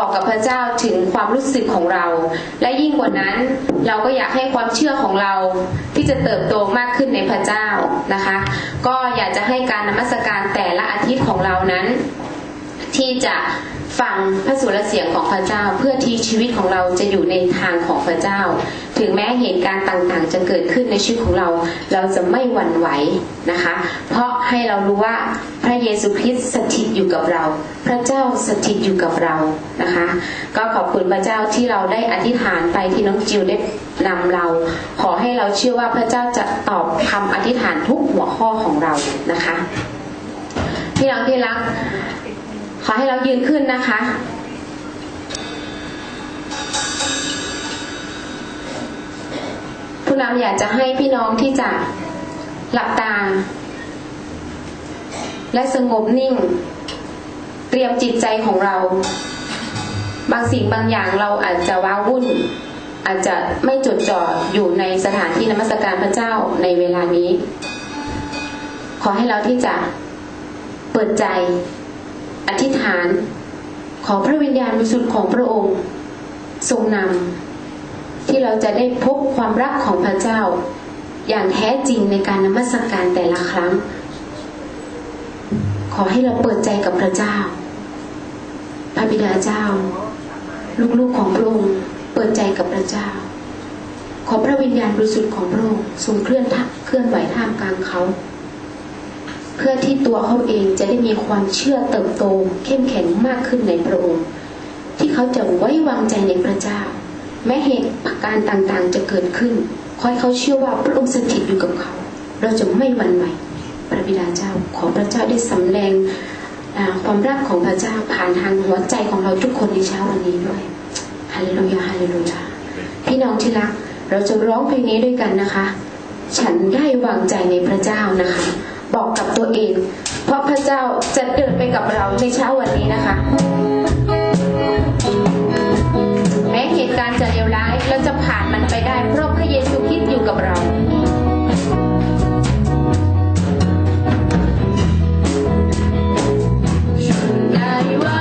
บอกกับพระเจ้าถึงความรู้สึกของเรา และยิ่งกว่านั้นเราก็อยากให้ความเชื่อของเราที่จะเติบโตมากขึ้นในพระเจ้านะคะ ก็อยากจะให้การนมัสการแต่ละอาทิตย์ของเรานั้น ที่จะ ฟังพระสุรเสียงของพระเจ้า เพื่อที่ชีวิตของเราจะอยู่ในทางของพระเจ้า ถึงแม้เหตุการณ์ต่างๆ จะเกิดขึ้นในชีวิตของเรา เราจะไม่หวั่นไหวนะคะ เพราะให้เรารู้ว่าพระเยซูคริสต์สถิตอยู่กับเรา พระเจ้าสถิตอยู่กับเรานะคะ ก็ขอบคุณพระเจ้าที่เราได้อธิษฐานไปที่น้องจิวได้นำเรา ขอให้เราเชื่อว่าพระเจ้าจะตอบคำอธิษฐานทุกหัวข้อของเรานะคะพี่น้องที่รัก ขอให้เรายืนขึ้นนะคะ ผู้นำอยากจะให้พี่น้องที่จะหลับตา และสงบนิ่ง เตรียมจิตใจของเรา บางสิ่งบางอย่างเราอาจจะว้าวุ่น อาจจะไม่จดจ่ออยู่ในสถานที่นมัสการพระเจ้าในเวลานี้ ขอให้เราที่จะเปิดใจ อธิษฐานขอพระวิญญาณบริสุทธิ์ของพระองค์ ทรงนำที่เราจะได้พบความรักของพระเจ้า อย่างแท้จริงในการนมัสการแต่ละครั้ง ขอให้เราเปิดใจกับพระเจ้า พระบิดาเจ้า ลูกๆของพระองค์เปิดใจกับพระเจ้า ขอพระวิญญาณบริสุทธิ์ของพระองค์ทรงเคลื่อนทัเคลื่อนไหวท่ามกลางเขา พื่อที่ตัวเขาเองจะได้มีความเชื่อเติบโตเข้มแข็งมากขึ้นในพระองค์ ที่เขาจะไว้วางใจในพระเจ้า แม้เหตุการต่างๆจะเกิดขึ้นขอให้เขาเชื่อว่าพระองค์สถิตอยู่กับเขา เราจะไม่หวั่นไหวพระบิดาเจ้าขอพระเจ้าได้สำแดงความรักของพระเจ้าผ่านทางหัวใจของเราทุกคนในเช้าวันนี้ด้วยฮาเลลูยาฮาเลลูยาพี่น้องที่รัก เราจะร้องเพลงนี้ด้วยกันนะคะ ฉันได้วางใจในพระเจ้านะคะ บอกกับตัวเอง เพราะพระเจ้าจะเดินไปกับเราในเช้าวันนี้นะคะ แม้เหตุการณ์จะเลวร้ายเราจะผ่านมันไปได้ เพราะพระเยซูคริสต์อยู่กับเราได้วา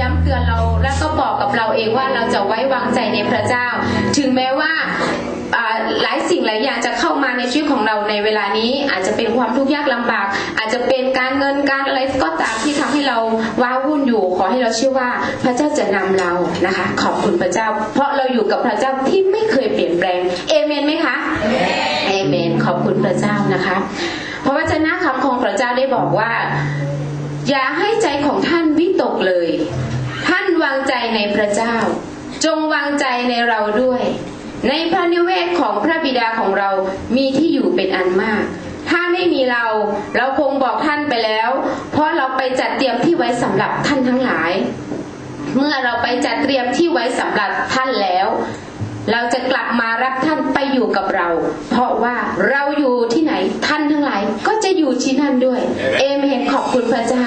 ย้ำเตือนเราและก็บอกกับเราเองว่าเราจะไว้วางใจในพระเจ้า ถึงแม้ว่าหลายสิ่งหลายอย่างจะเข้ามาในชีวิตของเราในเวลานี้อาจจะเป็นความทุกข์ยากลำบาก อาจจะเป็นการเงินการอะไรก็ตามที่ทำให้เราว้าวุ่นอยู่ ขอให้เราเชื่อว่าพระเจ้าจะนำเรานะคะ ขอบคุณพระเจ้า เพราะเราอยู่กับพระเจ้าที่ไม่เคยเปลี่ยนแปลงเอเมนไหมคะเอเมนขอบคุณพระเจ้านะคะเพราะวจนะคำของพระเจ้าได้บอกว่า อย่าให้ใจของท่านวิตกเลย วางใจในพระเจ้า จงวางใจในเราด้วย ในพระนิเวศของพระบิดาของเรามีที่อยู่เป็นอันมาก ถ้าไม่มีเรา เราคงบอกท่านไปแล้ว เพราะเราไปจัดเตรียมที่ไว้สำหรับท่านทั้งหลาย เมื่อเราไปจัดเตรียมที่ไว้สำหรับท่านแล้ว เราจะกลับมารับท่านไปอยู่กับเรา เพราะว่าเราอยู่ที่ไหนท่านทั้งหลายก็จะอยู่ที่นั่นด้วยเอเขอบคุณพระเจ้า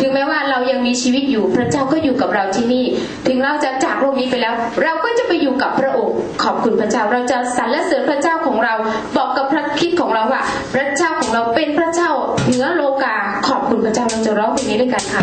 ถึงแม้ว่าเรายังมีชีวิตอยู่พระเจ้าก็อยู่กับเราที่นี่ ถึงเราจะจากโลกนี้ไปแล้ว เราก็จะไปอยู่กับพระองค์ ขอบคุณพระเจ้าเราจะสรรเสริญพระเจ้าของเราบอกกับพระคิดของเราว่า พระเจ้าของเราเป็นพระเจ้าเหนือโลกา ขอบคุณพระเจ้าเราจะร้องเพลงนี้ด้วยกันค่ะ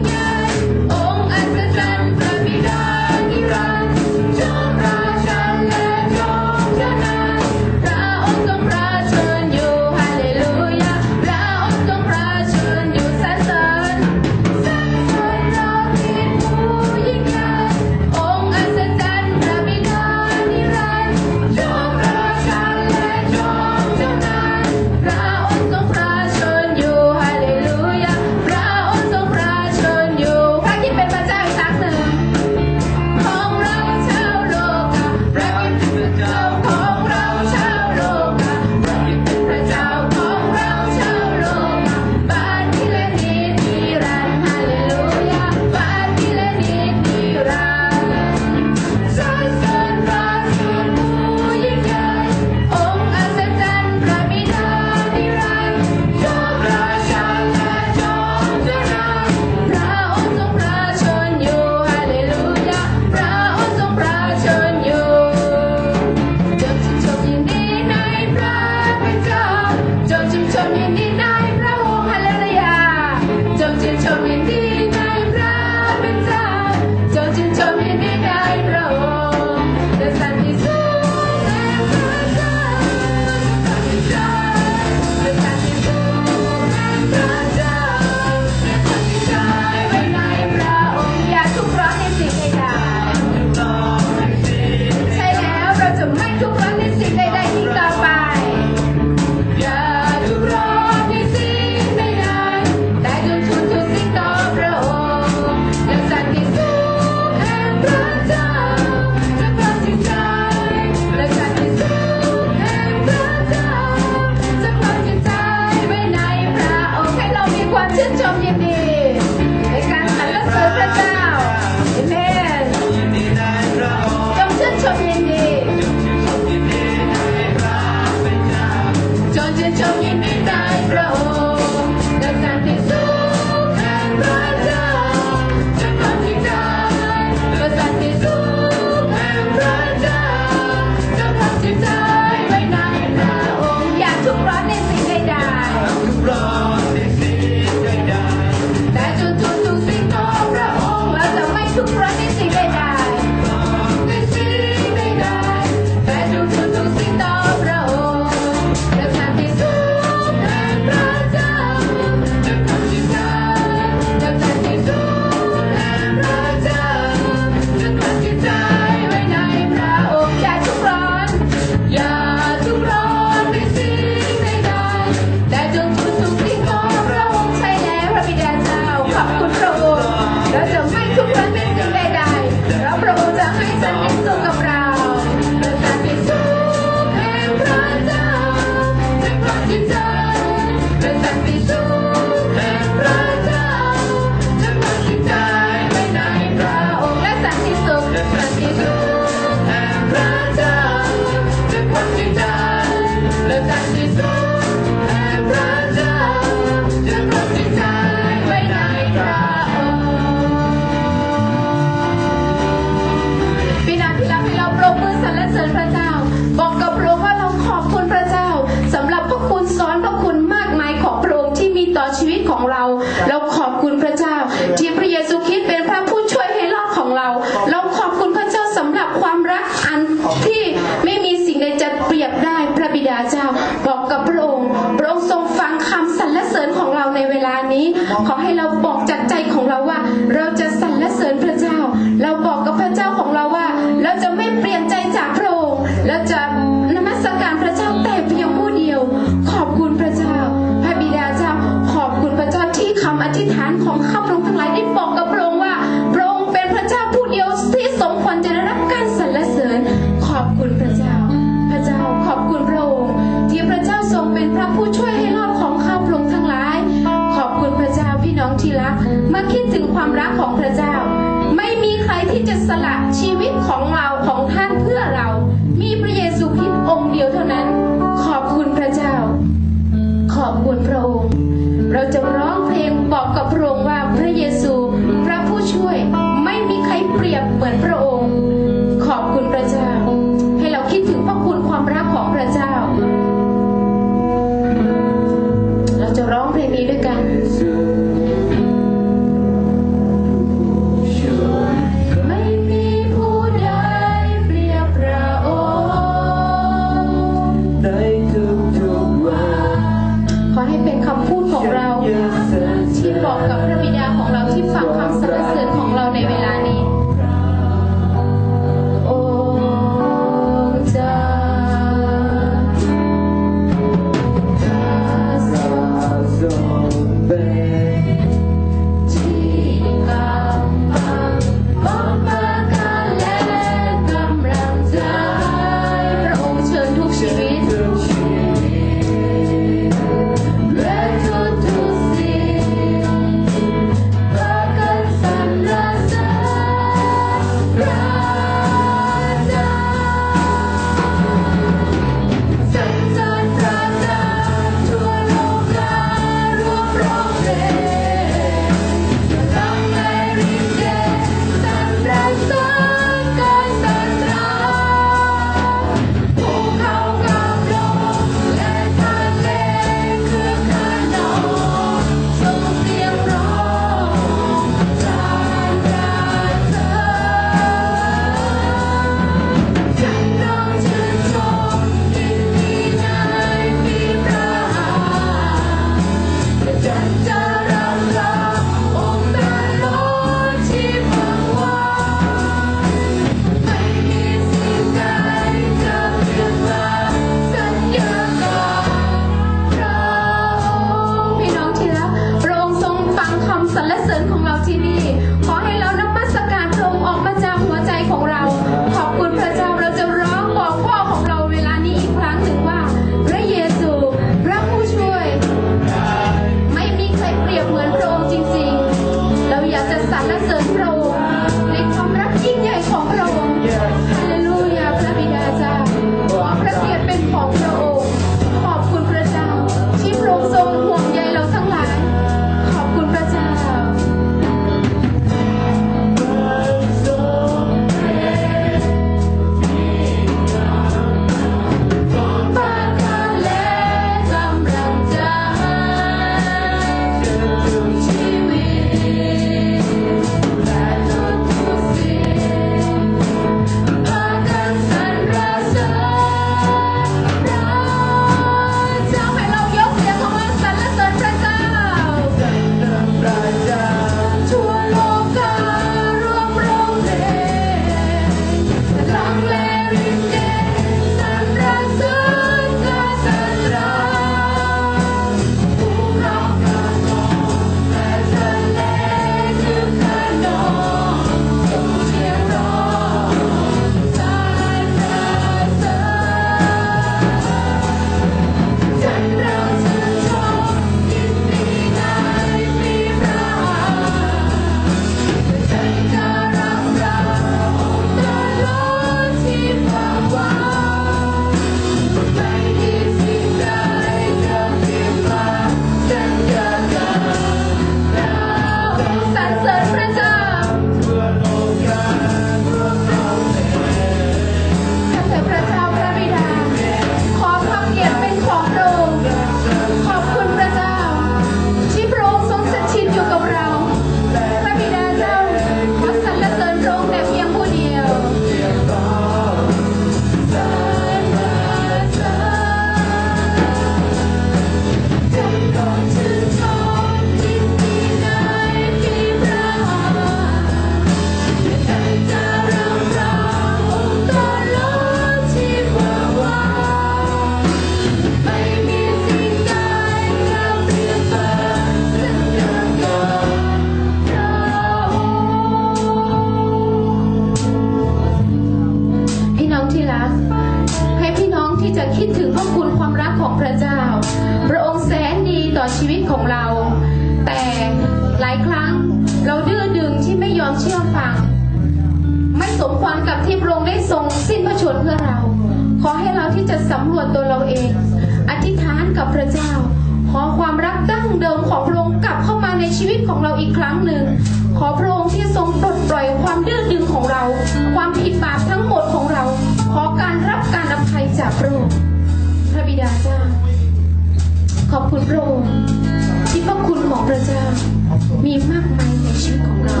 มีมากมายในชีวิตของเรา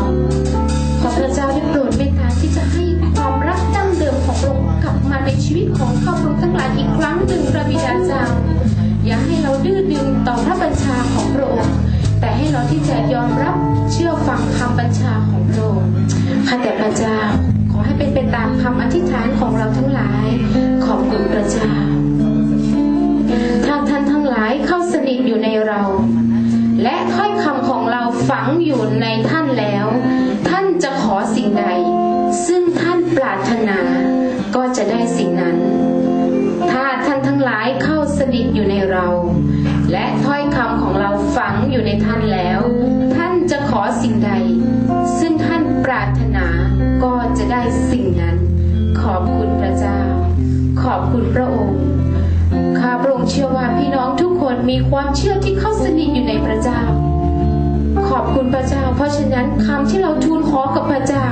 ขอพระเจ้าได้โปรดเมตตาที่จะให้ความรักดั้งเดิมของพระองค์กลับมาในชีวิตของครอบครัวทั้งหลายอีกครั้งหนึ่งพระบิดาเจ้า อย่าให้เราดื้อดึงต่อพระบัญชาของพระองค์แต่ให้เราที่จะยอมรับเชื่อฟังคำบัญชาของพระองค์ข้าแต่พระเจ้าขอให้เป็นไปตามคำอธิษฐานของเราทั้งหลาย ขอบคุณพระเจ้าถ้าท่านทั้งหลายเข้าสนิทอยู่ในเรา และถ้อยคำของเรา ฝังอยู่ในท่านแล้ว ท่านจะขอสิ่งใด ซึ่งท่านปรารถนา ก็จะได้สิ่งนั้น ถ้าท่านทั้งหลายเข้าสนิทอยู่ในเรา และถ้อยคำของเราฝังอยู่ในท่านแล้ว ท่านจะขอสิ่งใด ซึ่งท่านปรารถนาก็จะได้สิ่งนั้น ขอบคุณพระเจ้า ขอบคุณพระองค์ข้าพระองค์เชื่อว่าพี่น้องทุกคนมีความเชื่อที่เข้าสนิทอยู่ในพระเจ้า ขอบคุณพระเจ้า เพราะฉะนั้นคำที่เราทูลขอกับพระเจ้า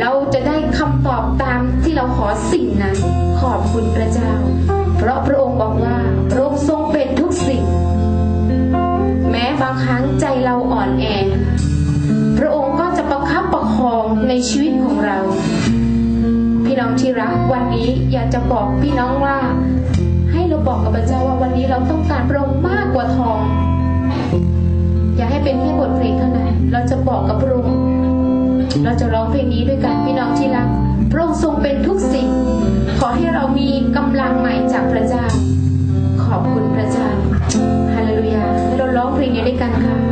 เราจะได้คำตอบตามที่เราขอสิ่งนั้น ขอบคุณพระเจ้า เพราะพระองค์บอกว่าพระองค์ทรงเป็นทุกสิ่ง แม้บางครั้งใจเราอ่อนแอ พระองค์ก็จะประคับประคองในชีวิตของเรา พี่น้องที่รักวันนี้อยากจะบอกพี่น้องว่า ให้เราบอกกับพระเจ้าว่าวันนี้เราต้องการพระองค์มากกว่าทอง อย่าให้เป็นแค่บทเพลงเท่านั้น เราจะบอกกับพระองค์เราจะร้องเพลงนี้ด้วยกันพี่น้องที่รักพระองค์ทรงเป็นทุกสิ่ง ขอให้เรามีกำลังใหม่จากพระเจ้า ขอบคุณพระเจ้าฮาเลลูยาให้เราร้องเพลงนี้ด้วยกันค่ะ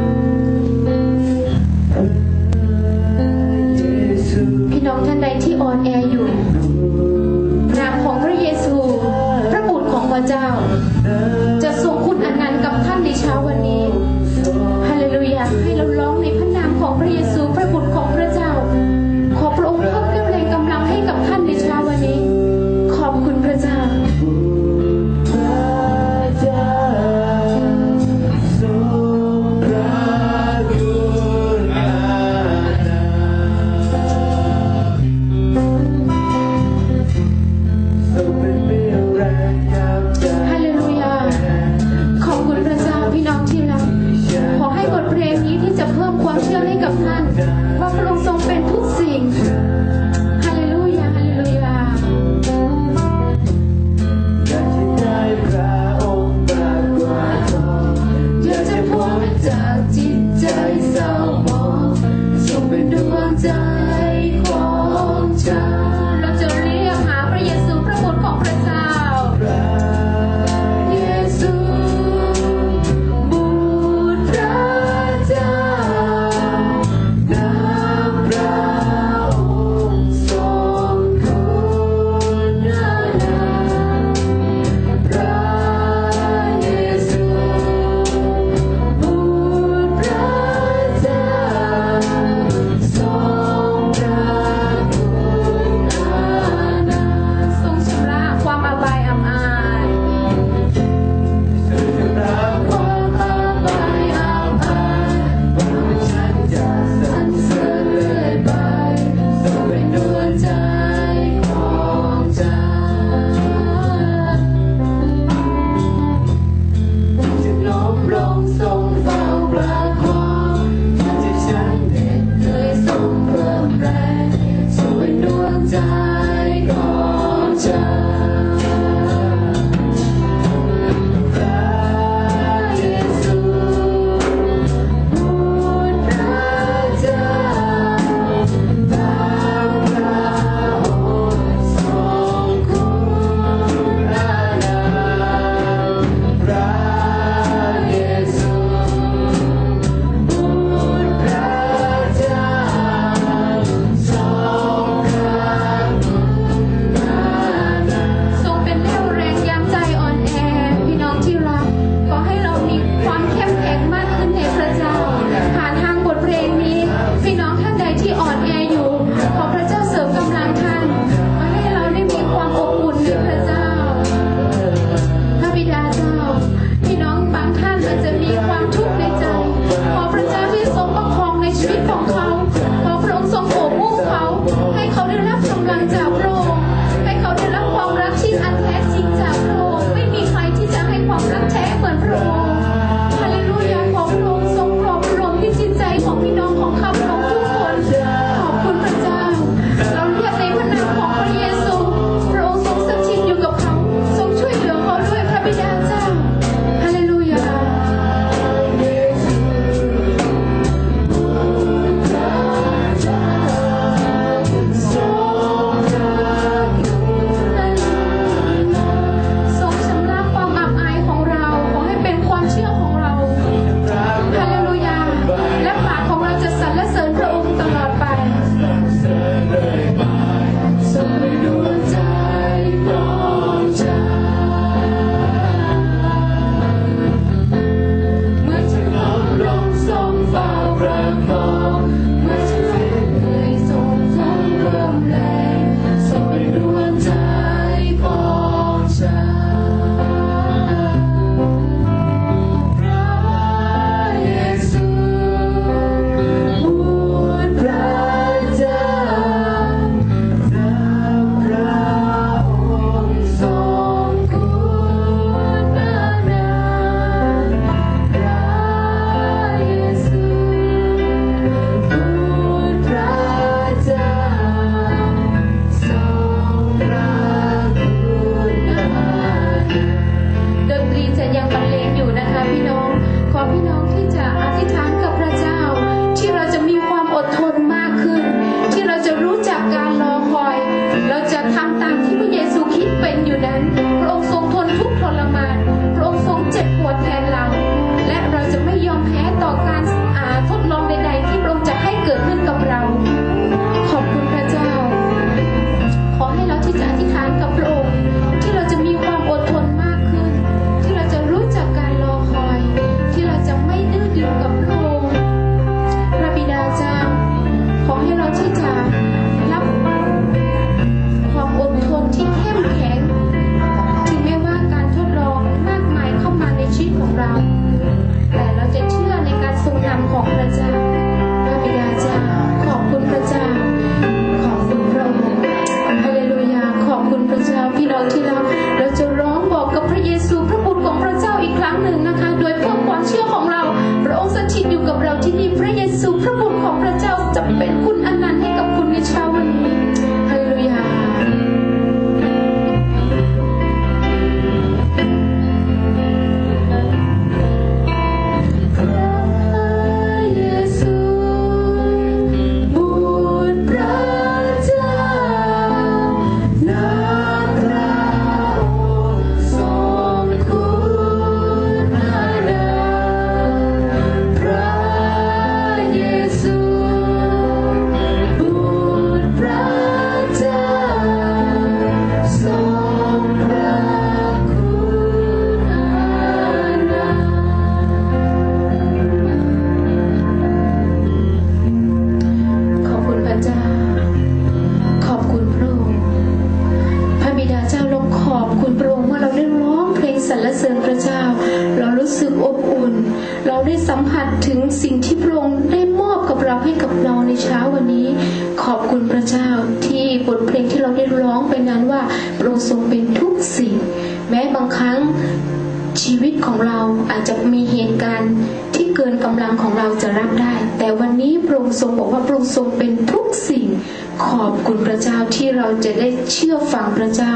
ฟังพระเจ้า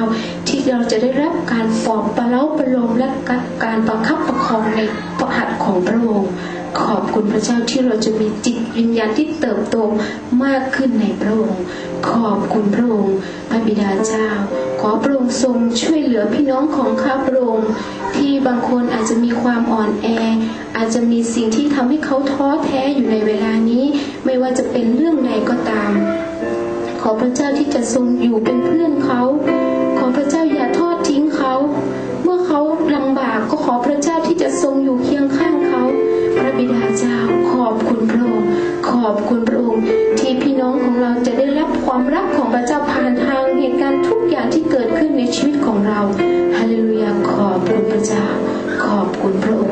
ที่เราจะได้รับการปลอบประเล้าประโลมและการประคับประคองในพระหัตถ์ของพระองค์ขอบคุณพระเจ้าที่เราจะมีจิตวิญญาณที่เติบโตมากขึ้นในพระองค์ ขอบคุณพระองค์พระบิดาเจ้า ขอพระองค์ทรงช่วยเหลือพี่น้องของข้าพระองค์ที่บางคนอาจจะมีความอ่อนแอ อาจจะมีสิ่งที่ทำให้เขาท้อแท้อยู่ในเวลานี้ ไม่ว่าจะเป็นเรื่องใดก็ตาม ขอพระเจ้าที่จะทรงอยู่เป็นเพื่อนเขา ขอพระเจ้าอย่าทอดทิ้งเขา เมื่อเขาลำบากก็ขอพระเจ้าที่จะทรงอยู่เคียงข้างเขา พระบิดาเจ้าขอบคุณพระองค์ ขอบคุณพระองค์ ที่พี่น้องของเราจะได้รับความรักของพระเจ้าผ่านทางเหตุการณ์ทุกอย่างที่เกิดขึ้นในชีวิตของเรา ฮาเลลูยา ขอบคุณพระเจ้า ขอบคุณพระองค์